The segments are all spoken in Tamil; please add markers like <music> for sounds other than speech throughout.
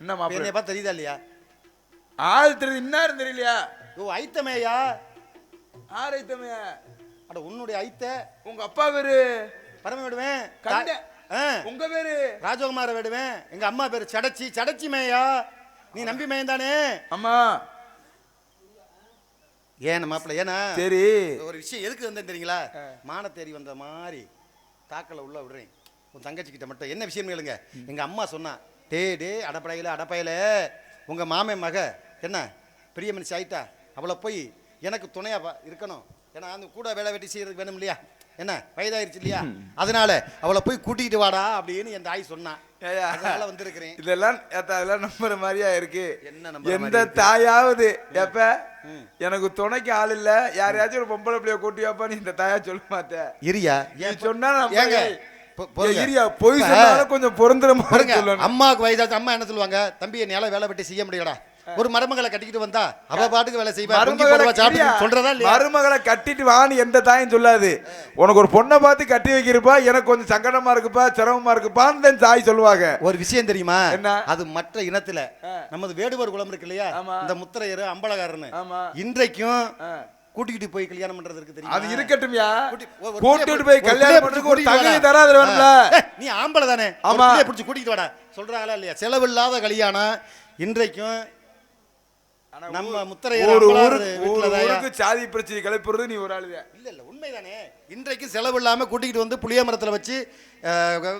என்ன மாப்பிள்ள என்னைய பார்த்து தெரியுதா இல்லையா? ஆள் தெரியுது இன்னாரும் தெரியலையா? ஓ ஐத்தமேயா? ஆரைத்தமையா அட உன்னுடைய ஐத்த. உங்க அப்பா பேரு? பரம விடுவேன் கண்ட ஆ, உங்க பேரு? ராஜகுமார விடுவேன். எங்க அம்மா பேரு சடச்சி சடச்சி மேயா. நீ நம்பி மேயன் தானே அம்மா ஏன் மாப்பிள்ள ஏன்னா? சரி. ஒரு விஷயம் எதுக்கு வந்தேன் தெரியுங்களா? மானத்தேரி வந்த மாதிரி தாக்கலை உள்ள விடுறேன். உன் தங்கச்சி கிட்ட மட்டும். என்ன விஷயம் கேளுங்க. எங்க அம்மா சொன்னா டே டே அடப்படையில அடப்பையில. உங்க மாமே மக என்ன? பெரிய மனுஷி ஆயிட்டா? அவளை போய் எனக்கு துணையா வா- இருக்கணும். ஏன்னா அந்த கூட வேலை வெட்டி செய்யறதுக்கு வேணும் இல்லையா? என்ன வயதாயிருச்சு இல்லையா? <laughs> அதனால அவளை போய் கூட்டிட்டு வாடா அப்படின்னு என் தாய் சொன்னா. ஏய்யா. அதனால வந்திருக்கிறேன். இதெல்லாம் ஏத்தா இதெல்லாம் நம்புற மாதிரியா இருக்கு? என்ன எந்த? தாயாவது எப்ப? எனக்கு துணைக்கு ஆள் இல்ல. யாரையாச்சும் ஒரு பொம்பளை பிள்ளைய கூட்டி வைப்பா நீ இந்த தாயா சொல்ல மாட்டேன் இரியா. நீ சொன்னா ஏங்க இரியா பொய் சொன்னாலும் கொஞ்சம் பொருந்துற மாதிரி பாருங்க சொல்லணும். அம்மாவுக்கு வயதாச்சு அம்மா என்ன சொல்லுவாங்க? தம்பி என்னால வேலை வெட்டி செய்ய முடியலடா. ஒரு மருமகளை கட்டிக்கிட்டு வந்தா அவ பாட்டுக்கு வேலை செய்வா சொல்றதா மருமகளை கட்டிட்டு வான்னு எந்த தாயும் சொல்லாது. உனக்கு ஒரு பொண்ணை பார்த்து கட்டி வைக்கிறப்பா எனக்கு கொஞ்சம் சங்கடமா இருக்குப்பா சிரமமா இருக்குப்பான்னு தாய் சொல்லுவாங்க. ஒரு விஷயம் தெரியுமா? என்ன? அது மற்ற இனத்துல. நமது வேடுவர் குளம் இருக்கு இல்லையா. இந்த முத்திரையர் அம்பலகாரன்னு. இன்றைக்கும். கூட்டிக்கிட்டு போய் கல்யாணம் பண்றது இருக்கு தெரியுமா? அது இருக்கட்டும்யா கூட்டிட்டு போய் கல்யாணம் பண்றதுக்கு ஒரு தகுதி. தராது வேணும்ல. நீ ஆம்பளை தானே. ஆமா. பிடிச்சி கூட்டிட்டு வாடா. சொல்றாங்களா இல்லையா? செலவில்லாத கல்யாணம் இன்றைக்கும் நம்ம முத்திரையர் ஒரு ஊருக்கு சாதி பிரச்சனை கிளப்புறது நீ ஒரு ஆளுதான் இல்ல இல்ல உண்மைதானே. இன்றைக்கு செலவு இல்லாம கூட்டிக்கிட்டு வந்து புளிய மரத்துல வச்சு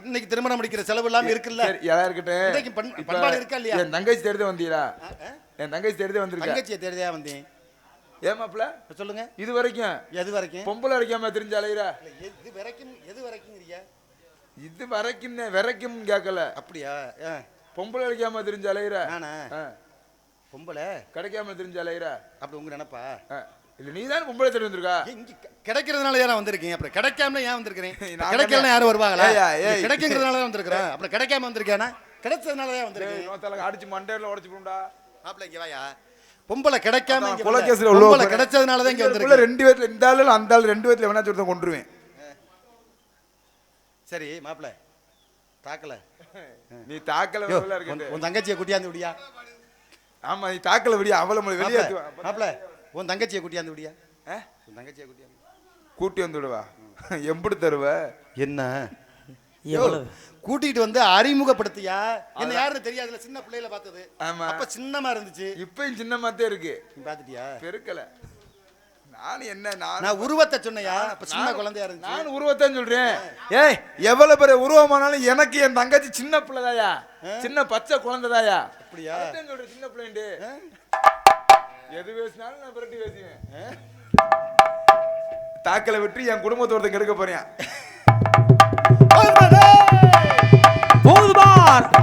இன்னைக்கு திருமணம் முடிக்கிற செலவு இல்லாம இருக்குல்ல? யாரா இருக்கட்டும்? பண்பாடு இருக்கா இல்லையா? என் தங்கச்சி ஆ, ஆ. என் தங்கச்சி தேர்தல் வந்திருக்கா? தங்கச்சியை தேடியா வந்தேன். ஏமாப்ல சொல்லுங்க. இது வரைக்கும். எது வரைக்கும்? பொம்பளை அடிக்காம தெரிஞ்ச அலையிறா எது வரைக்கும் எது வரைக்கும்ங்கறியா? இது வரைக்கும் வரைக்கும் கேட்கல அப்படியா? பொம்பளை அடிக்காம தெரிஞ்ச அலையிறா. பொம்பளை? கிடைக்காம தெரிஞ்ச அலையிறா அப்படி உங்க நினைப்பா. இல்ல நீ தான் பொம்பளை தேடி வந்திருக்கா? கிடைக்கிறதுனால ஏன் நான் வந்திருக்கேன்? அப்புறம் கிடைக்காம ஏன் வந்திருக்கிறேன்? நான் கிடைக்கலன்னா யாரும் வருவாங்களா. கிடைக்குங்கிறதுனால தான் வந்திருக்கிறேன் அப்புறம் கிடைக்காம வந்திருக்கேனா கிடைச்சதுனால தான் வந்திருக்கேன்? அடிச்சு மண்டையில உடைச்சு போடுடா மாப்பிள்ளை இங்க வாயா. பொம்பளை கிடைக்காம. குலகேசில உள்ள பொம்பளை கிடைச்சதுனால தான் இங்க உள்ள வந்திருக்கேன் ரெண்டு பேர்ல இந்த ஆளு அந்த ஆளு ரெண்டு பேர்ல வேணா ஒருத்தன் கொண்டுருவேன் சரி மாப்பிள்ளை தாக்கல. நீ தாக்கல உன் தங்கச்சியை கூட்டியாந்து விடியா? ஆமா நீ தாக்கல விடியா? அவளை முதல்ல வெளியேத்து மாப்பிள உன் தங்கச்சியை கூட்டியாந்து விடியா? உன் தங்கச்சியை கூட்டியாந்து கூட்டி வந்து விடுவா? எம்புடு தருவ? என்ன? கூட்டிட்டு வந்து அறிமுகப்படுத்தியா? என்ன யாருன்னு தெரியாதுல சின்ன பிள்ளையில பார்த்தது. ஆமா. அப்ப சின்னமா இருந்துச்சு. இப்பயும் சின்னமாத்தே இருக்கு. பாத்துட்டியா பெருக்கல. நான் என்ன நான் நான் உருவத்தை சொன்னையா? அப்ப சின்ன குழந்தையா இருந்துச்சு. நான் உருவத்தான் சொல்றேன். ஏய் எவ்வளவு பெரிய உருவமானாலும் எனக்கு என் தங்கச்சி சின்ன பிள்ளைதாயா? சின்ன பச்சை குழந்தைதாயா? அப்படியா? சொல்றேன் சின்ன பிள்ளைண்டு எது பேசினாலும் நான் பிரட்டி பேசுவேன். தாக்கலை விட்டு என் குடும்பத்தை ஒருத்தன் கெடுக்க போறேன்.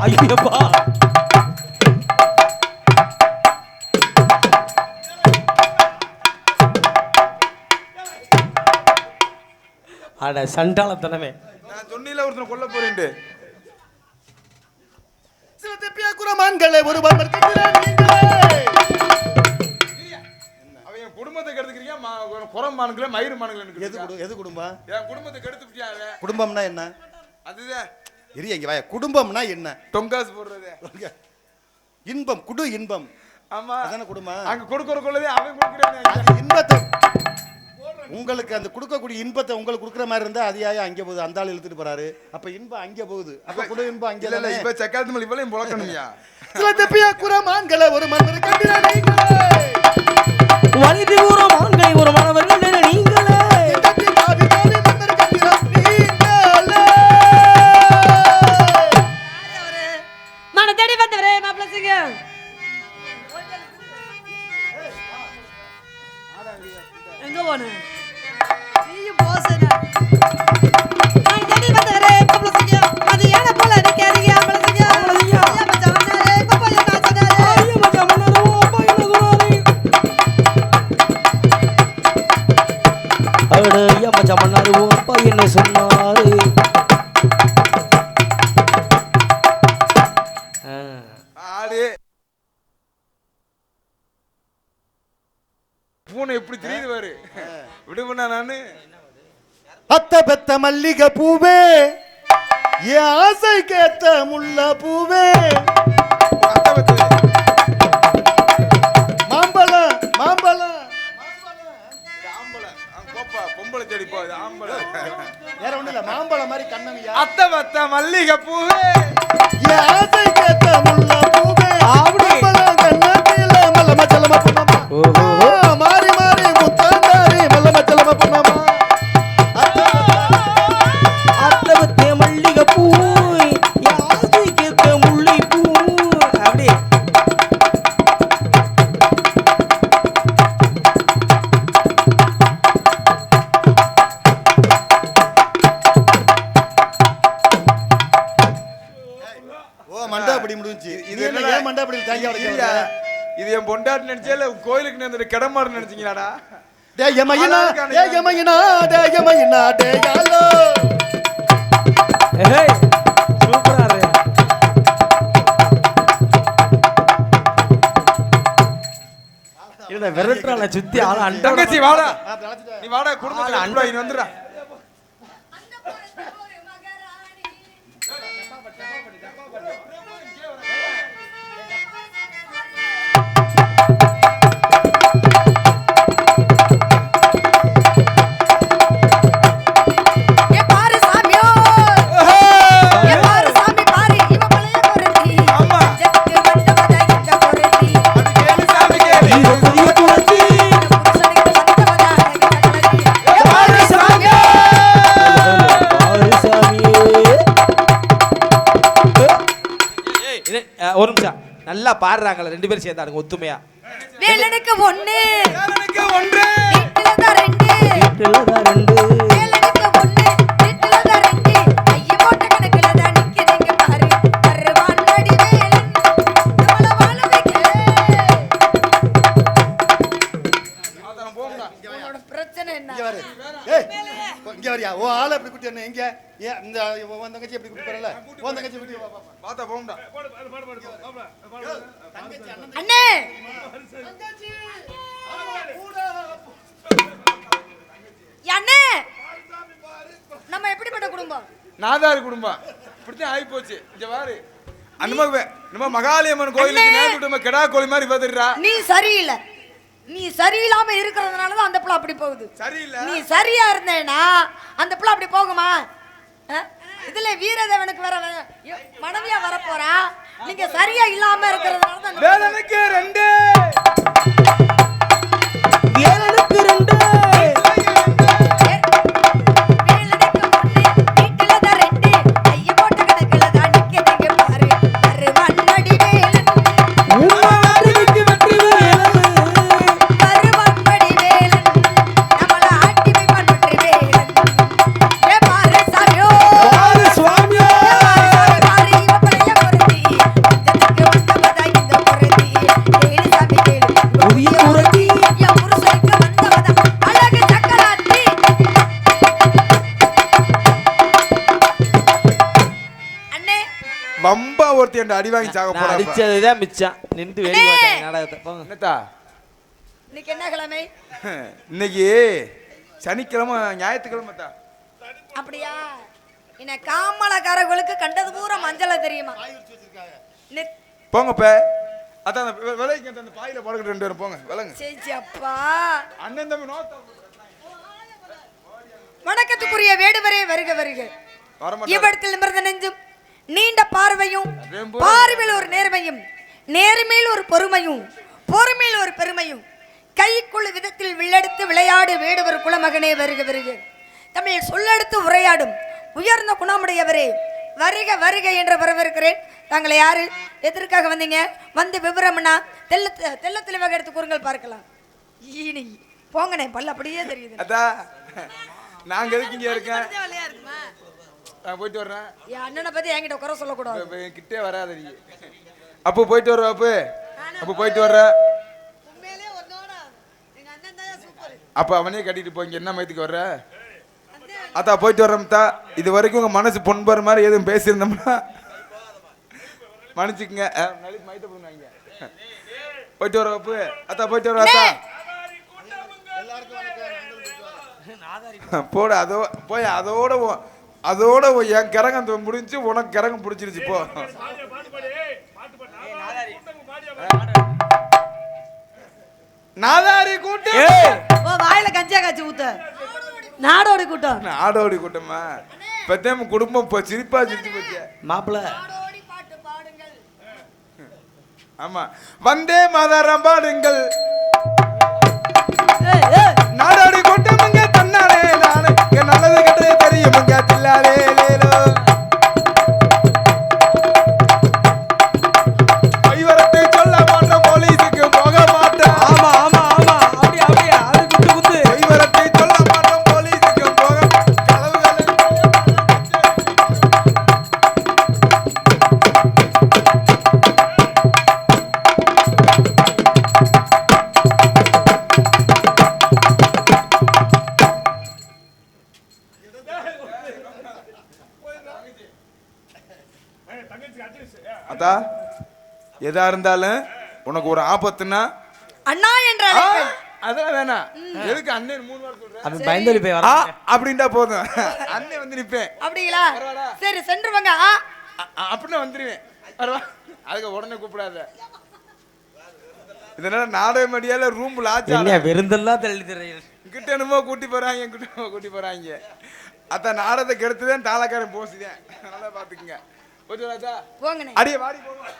ஐயப்பா. அட சண்டாளத்தனமே. நான் சொன்னில ஒருத்தனை கொல்ல சில திப்பிய குரமான்களே ஒருவர் மறுக்கின்றார் குடும்பத்தை கெடுத்துக்கிறியா? குரம் மானுங்களே மயிறு எது மானுங்களே குடு- எது குடும்பம் என் குடும்பத்தை கெடுத்துட்டியா அவன் குடும்பம்னா என்ன? அதுதான். இரு இங்க வாயா. குடும்பம்னா என்ன? தொங்காசு போடுறது. இன்பம் குடு இன்பம். ஆமா. அதானே குடும்பம்? அங்க கொடுக்கற கொள்ளதே அவன் கொடுக்குறானே. இன்பத்தை. உங்களுக்கு அந்த கொடுக்கக்கூடிய இன்பத்தை உங்களுக்கு கொடுக்குற மாதிரி இருந்தா அது ஏன் அங்கே போகுது? அந்த ஆள் இழுத்துட்டு போறாரு. அப்ப இன்பம் அங்கே போகுது. அப்ப குடு இன்பம் அங்கே இல்ல? இப்ப சக்காத்து மலை இவ்வளவு புழக்கணுமியா. சில திப்பிய குரமான்களே ஒரு மன்னர் பூனை எப்படி தெரியுது பாரு? விடுபண்ணா நானு. அத்த பெத்த மல்லிகை பூவே என் ஆசை கேத்த முல்ல பூவே. மாம்பழம் மாம்பழம் பொம்பளை செடி போகுது ஆம்பளம் வேற ஒண்ணு இல்ல மாம்பழம் மாதிரி கண்ணன் அத்த பத்த மல்லிகை பூவே. ஏ ஆசை கேத்த முல்ல நினைச்சே இல்ல கோயிலுக்கு நேர்ந்த கிடமாறு நினைச்சீங்களாடா? டேய் எமையினா டேய் எமையினா டேய் எமையினா டேய் யாலோ. ஏய் சூப்பரா இருக்கு. இல்ல விரட்டுறால சுத்தி ஆள தங்கச்சி வாடா. நீ வாடா குடும்பத்துல அன்பா, இங்க வந்துடுறா. ஒரு நிமிஷம். நல்லா பாடுறாங்கல்ல ரெண்டு பேரும் சேர்ந்தாடுங்க ஒத்துமையா? வேலனுக்கு ஒன்று தான் ரெண்டு. என்ன இங்க. ஏன் இந்த உன் தங்கச்சி எப்படி போறல உன் தங்கச்சி வா. பாத்தா போங்கடா அண்ணே! அண்ணே! நம்ம எப்படிப்பட்ட குடும்பம்? நாதாரி குடும்பம். இப்படித்தான் ஆகி போச்சு இங்க பாரு. அந்த மாதிரி வே- நம்ம மகாலியம்மன் கோயிலுக்கு நம்ம கிடா கோழி மாதிரி வந்துடுறா நீ சரியில்லை. நீ சரியில்லாம இருக்கிறதுனால தான் அந்த பிள்ளை அப்படி போகுது. சரியில்லை. நீ சரியா இருந்தேனா அந்த பிள்ளை அப்படி போகுமா? இதுல வீரதேவனுக்கு வேற வே- யோ- மனைவியா வரப்போறா? நீங்க சரியா இல்லாம இருக்கிறதுனால தான் ரெண்டு. வம்பா ஒருத்தி என் அடி வாங்கி சாக போறா அடிச்சதுதான் மிச்சம். நின்று பார்த்தாங்க நாடகத்தை போங்க. என்னத்தா? இன்னைக்கு என்ன கிழமை? இன்னைக்கு சனிக்கிழமை ஞாயிற்றுக்கிழமை தான் அப்படியா? என்ன காமலக்காரர்களுக்கு கண்டது பூரா மஞ்சள தெரியுமா? நெத்- போங்க இப்ப அதான் அந்த விலைக்கு அந்த- பாயில படுக்கிட்டு ரெண்டு பேரும் போங்க விலங்க சீ, சீ, அப்பா. அண்ணன் தம்பி நோத்தா வணக்கத்துக்குரிய வேடுவரே வருக வருக. இவ்விடத்தில் நிமிர்ந்த நெஞ்சும் நீண்ட பார்வையும் பார்வையில் ஒரு நேர்மையும் நேர்மையில் ஒரு பொறுமையும் பொறுமையில் ஒரு பெருமையும். கைக்குள்ள விதத்தில் வில்லெடுத்து விளையாடு வேடுவர் குலமகனே வருக வருக. தமிழ் சொல்லெடுத்து உரையாடும் உயர்ந்த குணமுடையவரே வருக வருக என்று வரவிருக்கிறேன் தாங்களை யாரு? எதற்காக வந்தீங்க? வந்து விவரம்னா தெல்ல தெல்ல தெளிவாக எடுத்து கூறுங்கள் பார்க்கலாம். ஈனி போங்கண்ணே பல்ல அப்படியே தெரியுது. அத்தா நாங்க எதுக்கு இங்க இருக்கேன் நான் போயிட்டு வர்றேன். என் அண்ணனை பத்தி என்கிட்ட குறை சொல்லக்கூடாது. இப்ப- இப்ப கிட்டே வராத நீ. அப்போ போயிட்டு வர்ற அப்பு. அப்போ போயிட்டு வர்ற உண்மையிலே உன்னோட எங்க அண்ணன் தான் சூப்பர் அப்போ அவனே கட்டிட்டு போய் இங்க என்ன மயத்துக்கு வர்ற? அத்தா போயிட்டு வர்றோம்தா இது வரைக்கும் உங்க மனசு பொன்பர் மாதிரி எதுவும் பேசியிருந்தோம்னா மன்னிச்சுக்குங்க. மயத்தை பண்ணுவாங்க போயிட்டு வர அப்பு. அத்தா போயிட்டு வர அத்தா. போட அதோ போய் அதோட அதோட என் கிரகம் முடிஞ்சு உனக்கு கிரகம் பிடிச்சிருச்சு போ. நாதாரி கூட்டம். ஓ வாயில கஞ்சா காய்ச்சி ஊத்த. நாடோடி கூட்டம். ஆடோடி கூட்டமா? இப்பதான் குடும்பம் இப்போ சிரிப்பா சிரிச்சு போச்சு. மாப்பிள்ள நாடோடி பாட்டு பாடுங்கள் ஆமா. வந்தே மாதாரம் பாடுங்கள். எதா இருந்தாலும் உனக்கு ஒரு ஆபத்துன்னா அண்ணா என்ற. அதெல்லாம் வேணாம் எதுக்கு அண்ணன் மூணு வாரம் சொல்ற? அவன் பயந்தொலி போய் வர அப்படின்டா போதும். அண்ணன் வந்து நிப்பேன். அப்படிங்களா? சரி அ- அ- அப்படின்னு வந்துருவேன். வரவா அதுக்கு உடனே கூப்பிடாத. இதனால நாடக மடியால ரூம்ல ஆச்சா என்ன விருந்தெல்லாம் தள்ளி தர்றீங்க? கிட்ட என்னமோ கூட்டி போறாங்க கிட்ட என்னமோ கூட்டி போறாங்க. அத்த நாடகத்தை கெடுத்துதான் தாளக்காரன் போசுதேன். நல்லா பாத்துக்குங்க. கொஞ்சம் ராஜா. அடியே வாடி போங்க.